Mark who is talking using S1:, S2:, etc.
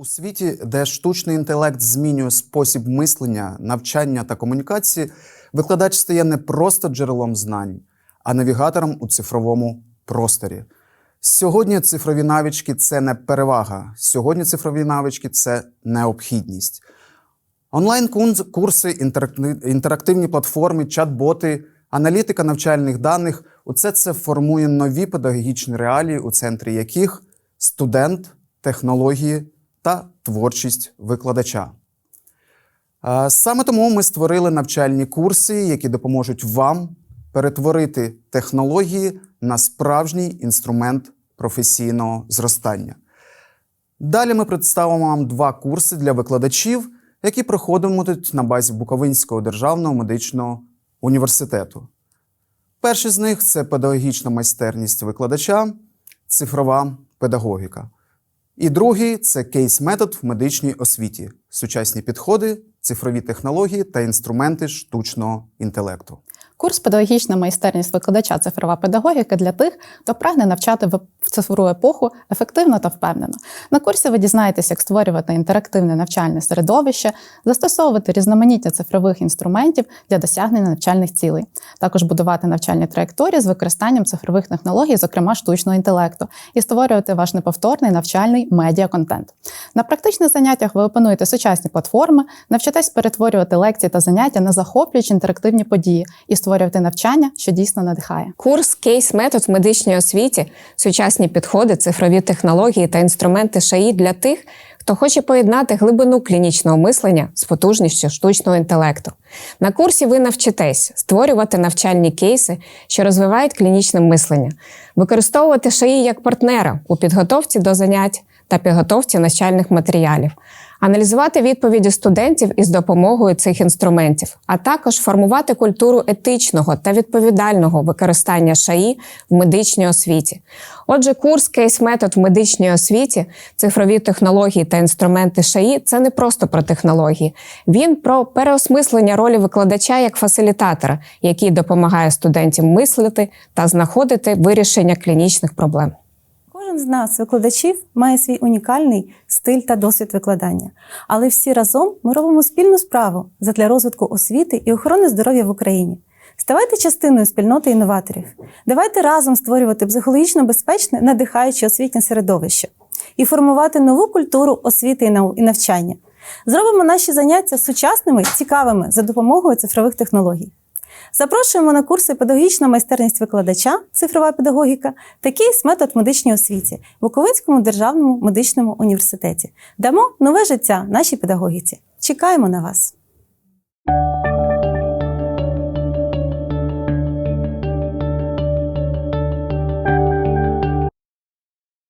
S1: У світі, де штучний інтелект змінює спосіб мислення, навчання та комунікації, викладач стає не просто джерелом знань, а навігатором у цифровому просторі. Сьогодні цифрові навички це не перевага. Сьогодні цифрові навички це необхідність. Онлайн-курси, інтерактивні платформи, чат-боти, аналітика навчальних даних усе це формує нові педагогічні реалії, у центрі яких студент, технології та творчість викладача. Саме тому ми створили навчальні курси, які допоможуть вам перетворити технології на справжній інструмент професійного зростання. Далі ми представимо вам два курси для викладачів, які проходитимуть на базі Буковинського державного медичного університету. Перший з них це педагогічна майстерність викладача, цифрова педагогіка. І другий це кейс-метод в медичній освіті, сучасні підходи, цифрові технології та інструменти штучного інтелекту.
S2: Курс Педагогічна майстерність викладача цифрова педагогіка для тих, хто прагне навчати в цифрову епоху ефективно та впевнено. На курсі ви дізнаєтесь, як створювати інтерактивне навчальне середовище, застосовувати різноманіття цифрових інструментів для досягнення навчальних цілей, також будувати навчальні траєкторії з використанням цифрових технологій, зокрема штучного інтелекту, і створювати ваш неповторний навчальний медіаконтент. На практичних заняттях ви опануєте сучасні платформи, навчитесь перетворювати лекції та заняття на захоплюючі інтерактивні події і створювати навчання, що дійсно надихає.
S3: Курс кейс метод в медичній освіті, сучасні підходи, цифрові технології та інструменти ШАІ для тих, хто хоче поєднати глибину клінічного мислення з потужністю штучного інтелекту. На курсі ви навчитесь створювати навчальні кейси, що розвивають клінічне мислення, використовувати ШАІ як партнера у підготовці до занять та підготовці навчальних матеріалів, аналізувати відповіді студентів із допомогою цих інструментів, а також формувати культуру етичного та відповідального використання ШАІ в медичній освіті. Отже, курс кейс-метод в медичній освіті, цифрові технології та інструменти ШАІ це не просто про технології. Він про переосмислення ролі викладача як фасилітатора, який допомагає студентам мислити та знаходити вирішення клінічних проблем.
S4: Кожен з нас, викладачів, має свій унікальний стиль та досвід викладання. Але всі разом ми робимо спільну справу задля розвитку освіти і охорони здоров'я в Україні. Ставайте частиною спільноти інноваторів. Давайте разом створювати психологічно безпечне, надихаюче освітнє середовище і формувати нову культуру освіти і навчання. Зробимо наші заняття сучасними, цікавими за допомогою цифрових технологій. Запрошуємо на курси Педагогічна майстерність викладача, цифрова педагогіка та кейс метод в медичній освіті в Буковинському державному медичному університеті. Дамо нове життя нашій педагогіці. Чекаємо на вас!